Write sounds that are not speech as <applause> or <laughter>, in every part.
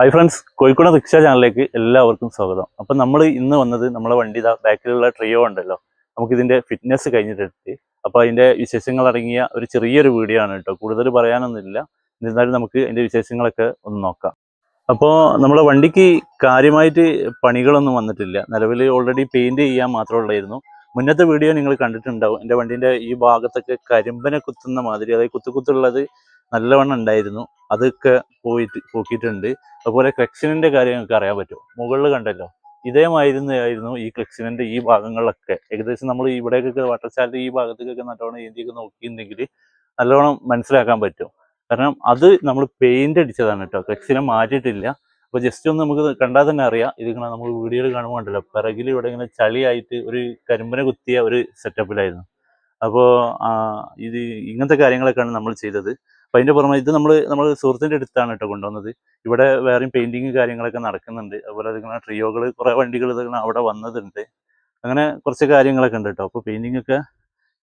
Hi friends Kozhikode rickshaw ചാനലിലേക്ക് എല്ലാവർക്കും സ്വാഗതം. അപ്പം നമ്മൾ ഇന്ന് വന്നത് നമ്മളെ വണ്ടി ബാക്കിലുള്ള ട്രിയോ ഉണ്ടല്ലോ. നമുക്കിതിന്റെ ഫിറ്റ്നസ് കഴിഞ്ഞിട്ടെടുത്ത് അപ്പോൾ അതിന്റെ വിശേഷങ്ങൾ അടങ്ങിയ ഒരു ചെറിയൊരു വീഡിയോ ആണ് കേട്ടോ. കൂടുതൽ പറയാനൊന്നുമില്ല. എന്നിരുന്നാലും നമുക്ക് അതിന്റെ വിശേഷങ്ങളൊക്കെ ഒന്ന് നോക്കാം. അപ്പോൾ നമ്മളെ വണ്ടിക്ക് കാര്യമായിട്ട് പണികളൊന്നും വന്നിട്ടില്ല. നിലവിൽ ഓൾറെഡി പെയിന്റ് ചെയ്യാൻ മാത്രമുള്ളായിരുന്നു മുന്നത്തെ വീഡിയോ നിങ്ങൾ കണ്ടിട്ടുണ്ടാവും. എന്റെ വണ്ടീന്റെ ഈ ഭാഗത്തൊക്കെ കരിമ്പനെ കുത്തുന്ന മാതിരി അതായത് കുത്തു കുത്തുള്ളത് നല്ലവണ്ണം ഉണ്ടായിരുന്നു. അതൊക്കെ പോയിട്ട് പോക്കിയിട്ടുണ്ട്. അതുപോലെ ക്ലക്സിനിന്റെ കാര്യം നിങ്ങൾക്ക് അറിയാൻ പറ്റും മുകളിൽ കണ്ടല്ലോ. ഇതേമായിരുന്നു ആയിരുന്നു ഈ ക്ലക്സിനിന്റെ ഈ ഭാഗങ്ങളിലൊക്കെ ഏകദേശം നമ്മൾ ഇവിടേക്കൊക്കെ വാട്ടർചാലിന്റെ ഈ ഭാഗത്തേക്കൊക്കെ നല്ലവണ്ണം ഏന്തിയൊക്കെ നോക്കിയിട്ടുണ്ടെങ്കിൽ നല്ലവണ്ണം മനസ്സിലാക്കാൻ പറ്റും. കാരണം അത് നമ്മൾ പെയിന്റ് അടിച്ചതാണ് കേട്ടോ. ക്ലക്സിനെ മാറ്റിയിട്ടില്ല. അപ്പൊ ജസ്റ്റ് ഒന്ന് നമുക്ക് കണ്ടാൽ തന്നെ അറിയാം. ഇതിങ്ങനെ നമ്മൾ വീഡിയോയിൽ കാണുമ്പോൾ ഉണ്ടല്ലോ പിറകിൽ ഇവിടെ ഇങ്ങനെ ചളിയായിട്ട് ഒരു കരിമ്പനെ കുത്തിയ ഒരു സെറ്റപ്പിലായിരുന്നു അപ്പോൾ ഇത് ഇങ്ങനത്തെ കാര്യങ്ങളൊക്കെയാണ് നമ്മൾ ചെയ്തത്. അപ്പൊ അതിന്റെ പുറമെ ഇത് നമ്മൾ നമ്മൾ സുഹൃത്തിന്റെ അടുത്താണ് കേട്ടോ കൊണ്ടുവന്നത്. ഇവിടെ വേറെയും പെയിന്റിങ് കാര്യങ്ങളൊക്കെ നടക്കുന്നുണ്ട്. അതുപോലെ അതിങ്ങനെ ട്രിയോകൾ കുറെ വണ്ടികൾ ഇതൊക്കെ അവിടെ വന്നതുണ്ട്. അങ്ങനെ കുറച്ച് കാര്യങ്ങളൊക്കെ ഉണ്ട് കേട്ടോ. അപ്പോൾ പെയിന്റിംഗ് ഒക്കെ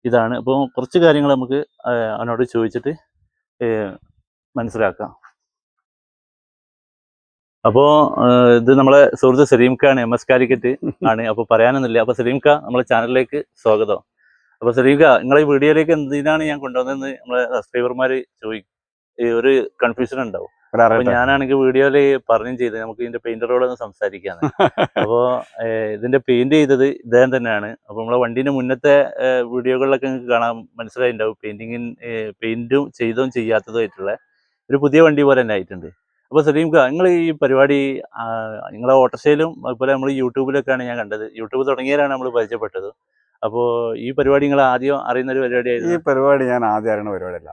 ഇതാണ്. അപ്പോൾ കുറച്ച് കാര്യങ്ങൾ നമുക്ക് അവനോട് ചോദിച്ചിട്ട് മനസ്സിലാക്കാം. അപ്പോൾ ഇത് നമ്മളെ സുഹൃത്ത് സലീംഖാണ് എം എസ് കാലിക്കറ്റ് <laughs> ആണ്. അപ്പോൾ പറയാനൊന്നുമില്ല. അപ്പോൾ സലീംഖ നമ്മളെ ചാനലിലേക്ക് സ്വാഗതം. അപ്പോൾ ശ്രീക നിങ്ങളെ ഈ വീഡിയോയിലേക്ക് എന്തിനാണ് ഞാൻ കൊണ്ടുവന്നതെന്ന് നമ്മളെ സബ്സ്ക്രൈബർമാര് ചോദിക്കും ഈ ഒരു കൺഫ്യൂഷൻ ഉണ്ടാവും. അപ്പൊ ഞാനാണെങ്കിൽ വീഡിയോയിൽ പറഞ്ഞും ചെയ്ത്. നമുക്ക് ഇതിന്റെ പെയിന്ററോട് ഒന്ന് സംസാരിക്കാന്ന്. <laughs> അപ്പോ ഇതിന്റെ പെയിന്റ് ചെയ്തത് ഇദ്ദേഹം തന്നെയാണ്. അപ്പൊ നമ്മളെ വണ്ടീന്റെ മുന്നത്തെ വീഡിയോകളിലൊക്കെ നിങ്ങൾക്ക് കാണാൻ മനസ്സിലായിട്ടുണ്ടാവും. പെയിന്റിങ്ങിൻ പെയിന്റും ചെയ്തതും ചെയ്യാത്തതും ആയിട്ടുള്ള ഒരു പുതിയ വണ്ടി പോലെ തന്നെ ആയിട്ടുണ്ട്. അപ്പൊ സലീംക നിങ്ങൾ ഈ പരിപാടി നിങ്ങളെ ഓട്ടോഷയിലും അതുപോലെ നമ്മൾ യൂട്യൂബിലൊക്കെയാണ് ഞാൻ കണ്ടത്. യൂട്യൂബ് തുടങ്ങിയാലാണ് നമ്മൾ പരിചയപ്പെട്ടത്. അപ്പോ ഈ പരിപാടി നിങ്ങൾ ആദ്യം അറിയുന്ന ഒരു ഈ പരിപാടിയായിരുന്നു പരിപാടി ഞാൻ ആദ്യം അറിയുന്ന പരിപാടിയല്ല.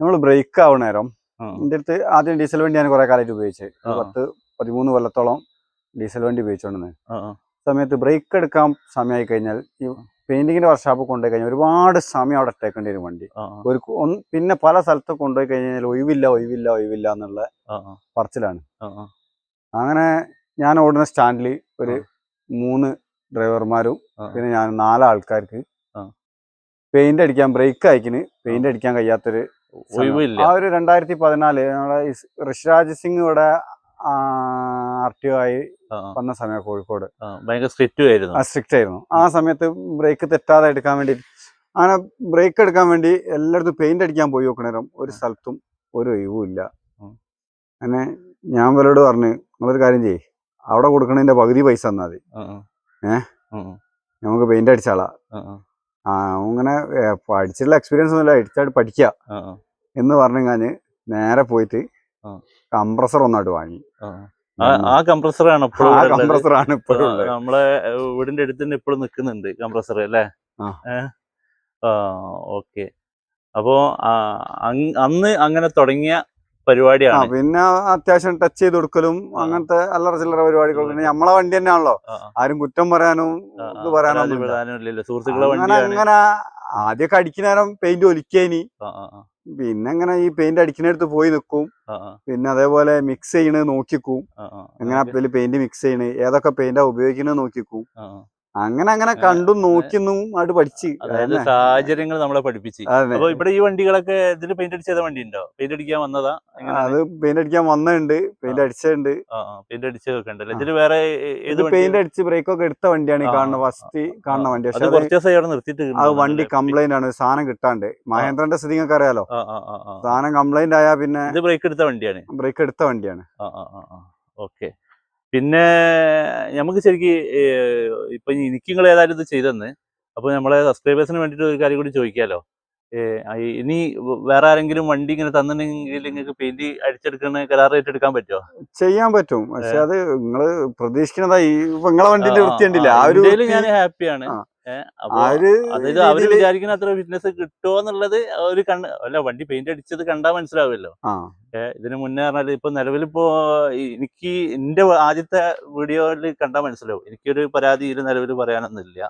നമ്മൾ ബ്രേക്ക് ആവുന്ന നേരം. എന്റെ എന്റെ അടുത്ത് ആദ്യം ഡീസൽ വണ്ടി ഞാൻ കുറെ കാലമായിട്ട് ഉപയോഗിച്ച്. ഒരു ആ. പത്ത് പതിമൂന്ന് കൊല്ലത്തോളം ഡീസൽ വണ്ടി ആ, സമയത്ത് ബ്രേക്ക് എടുക്കാൻ സമയമായി കഴിഞ്ഞാൽ ഈ പെയിന്റിങ്ങിന്റെ വർക്ക്ഷോപ്പ് കൊണ്ടുപോയി കഴിഞ്ഞാൽ ഒരുപാട് സമയം അവിടെ ഇട്ടേക്കേണ്ടി വരും വണ്ടി. ഒരു പിന്നെ പല സ്ഥലത്ത് കൊണ്ടുപോയി കഴിഞ്ഞാൽ ഒഴിവില്ല ഒഴിവില്ല ഒഴിവില്ല എന്നുള്ള പറച്ചിലാണ്. അങ്ങനെ ഞാൻ ഓടുന്ന സ്റ്റാൻഡിൽ ഒരു മൂന്ന് ഡ്രൈവർമാരും പിന്നെ ഞാൻ നാലാൾക്കാർക്ക്. പെയിന്റ് അടിക്കാൻ ബ്രേക്ക് അയക്കിന് പെയിന്റ് അടിക്കാൻ കഴിയാത്തൊരു ആ ഒരു രണ്ടായിരത്തി പതിനാല് നമ്മളെ ഋഷിരാജ് സിംഗ് ഇവിടെ ആർ ടി ഒ ആയി വന്ന സമയം കോഴിക്കോട്. ഭയങ്കര സ്ട്രിക്റ്റും ആയിരുന്നു. ആ സ്ട്രിക്റ്റ് ആയിരുന്നു. ആ സമയത്ത് ബ്രേക്ക് തെറ്റാതെ എടുക്കാൻ വേണ്ടി അങ്ങനെ ബ്രേക്ക് എടുക്കാൻ വേണ്ടി എല്ലായിടത്തും പെയിന്റ് അടിക്കാൻ പോയി നോക്കണേരം ഒരു സ്ഥലത്തും ഒരു ഒഴിവും ഇല്ല. അങ്ങനെ ഞാൻ ഇവരോട് പറഞ്ഞു നിങ്ങളൊരു കാര്യം ചെയ്യ്. അവിടെ കൊടുക്കണതിന്റെ പകുതി പൈസ തന്നാൽ മതി. ആ, ആ. ഏ? ഉം, ഉം, നമുക്ക് പെയിന്റ് അടിച്ചാളാ ആ, അങ്ങനെ പഠിച്ചിട്ടുള്ള എക്സ്പീരിയൻസ് ഒന്നുമില്ല. അടിച്ചായിട്ട് പഠിക്കുക ആ, എന്ന് പറഞ്ഞു ഞാൻ നേരെ പോയിട്ട്. കംപ്രസർ ഒന്നായിട്ട് വാങ്ങി. ആ. ആ ആ കംപ്രസറാണ് ഇപ്പോഴും നമ്മളെ വീടിന്റെ അടുത്ത് തന്നെ ഇപ്പോഴും നിൽക്കുന്നുണ്ട് കംപ്രസർ അല്ലേ. ഓക്കെ. അപ്പോ അന്ന് അങ്ങനെ തുടങ്ങിയ പരിപാടിയാണ്. പിന്നെ അത്യാവശ്യം ടച്ച് ചെയ്ത് കൊടുക്കലും അങ്ങനത്തെ അല്ലറ ചില്ലറ പരിപാടികൾ പിന്നെ നമ്മളെ വണ്ടി തന്നെയാണല്ലോ. ആരും കുറ്റം പറയാനും ഇത്. പെടാനുമില്ലല്ലോ. സുഹൃത്തുക്കളെ അങ്ങനെ ആദ്യമൊക്കെ അടിക്കുന്ന നേരം പെയിന്റ് ഒലിക്കേനി. പിന്നെ അങ്ങനെ ഈ പെയിന്റ് അടിക്കുന്നിടത്ത് പോയി നിൽക്കും പിന്നെ അതേപോലെ മിക്സ് ചെയ്യണത് നോക്കിക്കും. എങ്ങനെ. പെയിന്റ് മിക്സ് ചെയ്യണത് ഏതൊക്കെ പെയിന്റാ ഉപയോഗിക്കുന്നത് നോക്കിക്കും. അങ്ങനെ അങ്ങനെ കണ്ടും നോക്കിന്നും അവിടെ പഠിച്ച്. അതായത്. സാഹചര്യങ്ങൾ നമ്മളെ പഠിപ്പിച്ച്. അപ്പൊ ഇവിടെ ഈ വണ്ടികളൊക്കെ ഇതിൽ പെയിന്റ് അടിച്ച വണ്ടി ഉണ്ടോ പെയിന്റ് അടിക്കാൻ വന്നതാ? അത് പെയിന്റ് അടിക്കാൻ വന്നുണ്ട്. പെയിന്റ് അടിച്ചുണ്ട്. പെയിന്റ് അടിച്ചതൊക്കെ ഉണ്ടല്ലോ ആ. ഇതിൽ വേറെ ഏത് പെയിന്റ് അടിച്ച് ബ്രേക്ക് ഒക്കെ എടുത്ത വണ്ടിയാണ് ഈ കാണുന്ന ഫസ്റ്റ് കാണുന്ന വണ്ടി. പക്ഷെ കുറച്ച് ദിവസം അവിടെ നിർത്തിയിട്ട് അത് വണ്ടി കംപ്ലൈന്റ് ആണ്. സാധനം കിട്ടാണ്ട്. മഹേന്ദ്രന്റെ സ്ഥിതി നിങ്ങൾക്ക് അറിയാലോ? സാധനം കംപ്ലൈന്റ് ആയാ പിന്നെ ഇത് ബ്രേക്ക് എടുത്ത വണ്ടിയാണ്? ബ്രേക്ക് എടുത്ത വണ്ടിയാണ്. ഓക്കെ പിന്നെ നമുക്ക് ശരിക്ക് ഇപ്പൊ എനിക്ക് നിങ്ങൾ ഏതായാലും ഇത് ചെയ്തെന്ന് അപ്പൊ നമ്മളെ സബ്സ്ക്രൈബേഴ്സിന് വേണ്ടിയിട്ട് ഒരു കാര്യം കൂടി ചോദിക്കാലോ? ഈ- ഇനി വേറെ ആരെങ്കിലും വണ്ടി ഇങ്ങനെ തന്നിട്ടുണ്ടെങ്കിൽ നിങ്ങൾക്ക് പെയിന്റ് അടിച്ചെടുക്കുന്ന കരാർ ഏറ്റെടുക്കാൻ പറ്റുമോ ചെയ്യാൻ പറ്റും. പക്ഷെ അത് നിങ്ങൾ പ്രതീക്ഷിക്കുന്നതായി ഇപ്പൊ നിങ്ങളെ വണ്ടിന്റെ വൃത്തി ആ ഒരു ഞാൻ ഹാപ്പിയാണ്. അതായത് അവർ വിചാരിക്കുന്ന അത്ര ഫിറ്റ്നസ് കിട്ടുമോ എന്നുള്ളത് ഒരു കണ്ണ് അല്ല വണ്ടി പെയിന്റ് അടിച്ചത് കണ്ടാൽ മനസ്സിലാവുമല്ലോ. ഇതിന് മുന്നേ പറഞ്ഞാൽ ഇപ്പൊ നിലവിലിപ്പോ എനിക്ക് എന്റെ ആദ്യത്തെ വീഡിയോയിൽ കണ്ടാൽ മനസ്സിലാവും. എനിക്കൊരു പരാതി ഇതിൽ നിലവിൽ പറയാനൊന്നുമില്ല.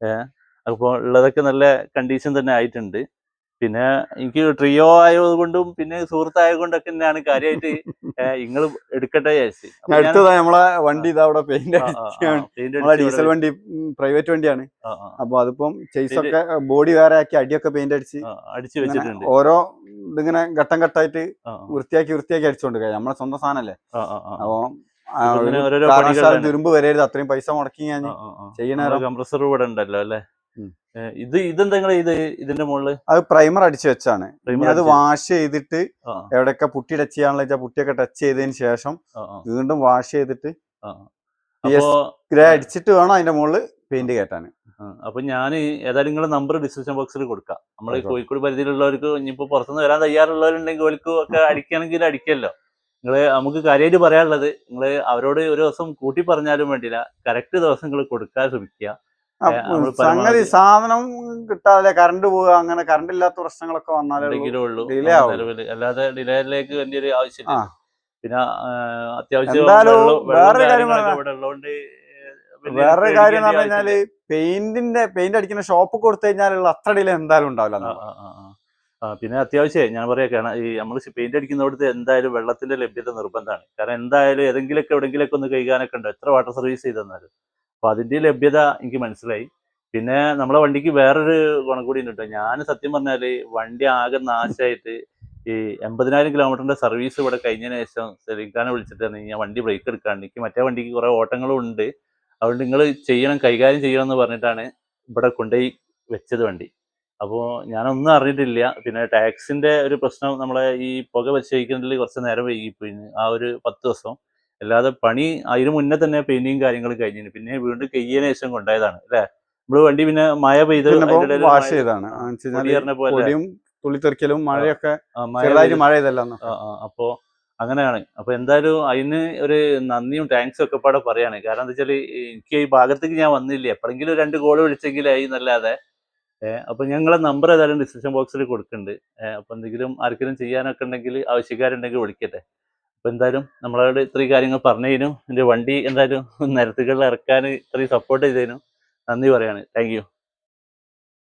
ഏഹ് അപ്പോൾ ഉള്ളതൊക്കെ നല്ല കണ്ടീഷൻ തന്നെ ആയിട്ടുണ്ട്. പിന്നെ എനിക്ക് ട്രിയോ ആയതുകൊണ്ടും പിന്നെ സുഹൃത്തായത് കൊണ്ടൊക്കെ തന്നെയാണ് കാര്യമായിട്ട് നിങ്ങൾ എടുക്കട്ടെ വിചാരിച്ച്. അടുത്തതാ നമ്മളെ വണ്ടി ഇതാ അവിടെ പെയിന്റ് ഡീസൽ വണ്ടി പ്രൈവറ്റ് വണ്ടിയാണ്. അപ്പൊ അതിപ്പം ചേസൊക്കെ ബോഡി വേറെ ആക്കി അടിയൊക്കെ പെയിന്റ് അടിച്ച് അടിച്ചു വെച്ചിട്ടുണ്ട്. ഓരോ ഇതിങ്ങനെ ഘട്ടം ഘട്ടമായിട്ട് വൃത്തിയാക്കി വൃത്തിയാക്കി അടിച്ചോണ്ട് നമ്മളെ സ്വന്തം സാധനല്ലേ. അപ്പൊ. തുരുമ്പ് വരരുത്. അത്രയും പൈസ മുടക്കി ഞാൻ. ചെയ്യണ കംപ്രസർ ഇവിടെ ഉണ്ടല്ലോ അല്ലേ? ഇത് ഇതെന്താ ഇത് ഇതിന്റെ മുകളിൽ അത് പ്രൈമർ അടിച്ചു വെച്ചാണ്. അത് വാഷ് ചെയ്തിട്ട് എവിടെയൊക്കെ പുട്ടി ടച്ച് ചെയ്യാനുള്ള വെച്ചാൽ പുട്ടിയൊക്കെ ടച്ച് ചെയ്തതിന് ശേഷം വീണ്ടും വാഷ് ചെയ്തിട്ട്. ഗ്രേ അടിച്ചിട്ട് വേണം അതിന്റെ മുകളിൽ പെയിന്റ് കയറ്റാൻ അപ്പൊ ഞാൻ ഏതായാലും നിങ്ങളെ നമ്പർ ഡിസ്ക്രിപ്ഷൻ ബോക്സിൽ കൊടുക്കാം. നമ്മളെ കോഴിക്കോട് പരിധിയിലുള്ളവർക്ക് ഇനിയിപ്പോ പുറത്തുനിന്ന് വരാൻ തയ്യാറുള്ളവരുണ്ടെങ്കിൽ ഓൽക്കും ഒക്കെ <laughs> അടിക്കണമെങ്കിൽ അടിക്കല്ലോ. നിങ്ങൾ നമുക്ക് കാര്യമായിട്ട് പറയാനുള്ളത് നിങ്ങൾ അവരോട് ഒരു ദിവസം കൂട്ടി പറഞ്ഞാലും വേണ്ടില്ല കറക്റ്റ് ദിവസം നിങ്ങൾ കൊടുക്കാൻ ശ്രമിക്കുക. സംഗതി സാധനം കിട്ടാതെ കറണ്ട് പോവുക അങ്ങനെ കറണ്ട് ഇല്ലാത്ത പ്രശ്നങ്ങളൊക്കെ വന്നാലേ delay ആവും. അല്ലാതെ ഡിലേയിലേക്ക് വലിയൊരു ആവശ്യമില്ല. പിന്നെ അത്യാവശ്യം വേറൊരു കാര്യം ഇവിടെ ഉള്ളതുകൊണ്ട് വേറൊരു കാര്യം എന്ന് പറഞ്ഞു. കഴിഞ്ഞാൽ പെയിന്റിന്റെ പെയിന്റ് അടിക്കുന്ന ഷോപ്പ് കൊടുത്തു കഴിഞ്ഞാലുള്ള അത്ര ഡിലേ എന്തായാലും ഉണ്ടാവില്ല പിന്നെ അത്യാവശ്യം ഞാൻ പറയാ ഈ നമ്മൾ പെയിന്റ് അടിക്കുന്നിടത്ത് എന്തായാലും വെള്ളത്തിന്റെ ലഭ്യത നിർബന്ധമാണ്. കാരണം എന്തായാലും ഏതെങ്കിലുമൊക്കെ എവിടെങ്കിലൊക്കെ ഒന്ന് കൈകാനൊക്കെ ഉണ്ടോ. എത്ര വാട്ടർ സർവീസ് ചെയ്ത് തന്നാലും. അപ്പൊ അതിന്റെ ലഭ്യത എനിക്ക് മനസ്സിലായി. പിന്നെ നമ്മളെ വണ്ടിക്ക് വേറൊരു ഗുണം കൂടി ഉണ്ട് കേട്ടോ. ഞാൻ സത്യം പറഞ്ഞാൽ വണ്ടി ആകെ നാശമായിട്ട് ഈ എൺപതിനായിരം കിലോമീറ്ററിന്റെ സർവീസ് ഇവിടെ കഴിഞ്ഞതിന് ശേഷം സെലിഖാനെ വിളിച്ചിട്ടാണ് ഞാൻ വണ്ടി ബ്രേക്ക് എടുക്കാണ്ട് എനിക്ക് മറ്റേ വണ്ടിക്ക് കുറെ ഓട്ടങ്ങളും ഉണ്ട്. അതുകൊണ്ട് നിങ്ങൾ ചെയ്യണം കൈകാര്യം ചെയ്യണം എന്ന് പറഞ്ഞിട്ടാണ് ഇവിടെ കൊണ്ടുപോയി വെച്ചത് വണ്ടി. അപ്പോൾ ഞാനൊന്നും അറിഞ്ഞിട്ടില്ല. പിന്നെ ടാക്സിന്റെ ഒരു പ്രശ്നം നമ്മളെ ഈ പുക പരിശോധിക്കുന്നതിൽ കുറച്ച് നേരം വൈകിപ്പോയി. ആ ഒരു പത്ത് ദിവസം. അല്ലാതെ പണി അതിന് മുന്നേ തന്നെ പെയിന്റിങ് കാര്യങ്ങൾ കഴിഞ്ഞിന്. പിന്നെ വീണ്ടും കയ്യതിനു ശേഷം കൊണ്ടായതാണ് അല്ലേ? നമ്മൾ വണ്ടി പിന്നെ മഴ പെയ്ത് വാഷ് ചെയ്താണ് പൊടിയും തുള്ളിത്തെറിക്കലും മഴയൊക്കെ മഴ ചെയ്തല്ലോ അപ്പോ അങ്ങനെയാണ്. അപ്പൊ എന്തായാലും അതിന് ഒരു നന്ദിയും താങ്ക്സും ഒക്കെ പാടെ പറയാണ്. കാരണം എന്താ വെച്ചാൽ എനിക്ക് ഈ ഭാഗത്തേക്ക് ഞാൻ വന്നില്ല? എപ്പോഴെങ്കിലും രണ്ട് ഗോൾ വിളിച്ചെങ്കിലായി എന്നല്ലാതെ. അപ്പൊ ഞങ്ങളെ നമ്പർ ഏതായാലും ഡിസ്ക്രിപ്ഷൻ ബോക്സിൽ കൊടുക്കുന്നുണ്ട് അപ്പൊ എന്തെങ്കിലും ആർക്കെങ്കിലും ചെയ്യാനൊക്കെ ഉണ്ടെങ്കിൽ ആവശ്യക്കാരുണ്ടെങ്കിൽ വിളിക്കട്ടെ. അപ്പൊ എന്തായാലും നമ്മളോട് ഇത്രയും കാര്യങ്ങൾ പറഞ്ഞതിനും എന്റെ വണ്ടി എന്തായാലും <laughs> നിരത്തുകളിൽ ഇറക്കാൻ ഇത്രയും സപ്പോർട്ട് ചെയ്തതിനും നന്ദി പറയാണ്. താങ്ക്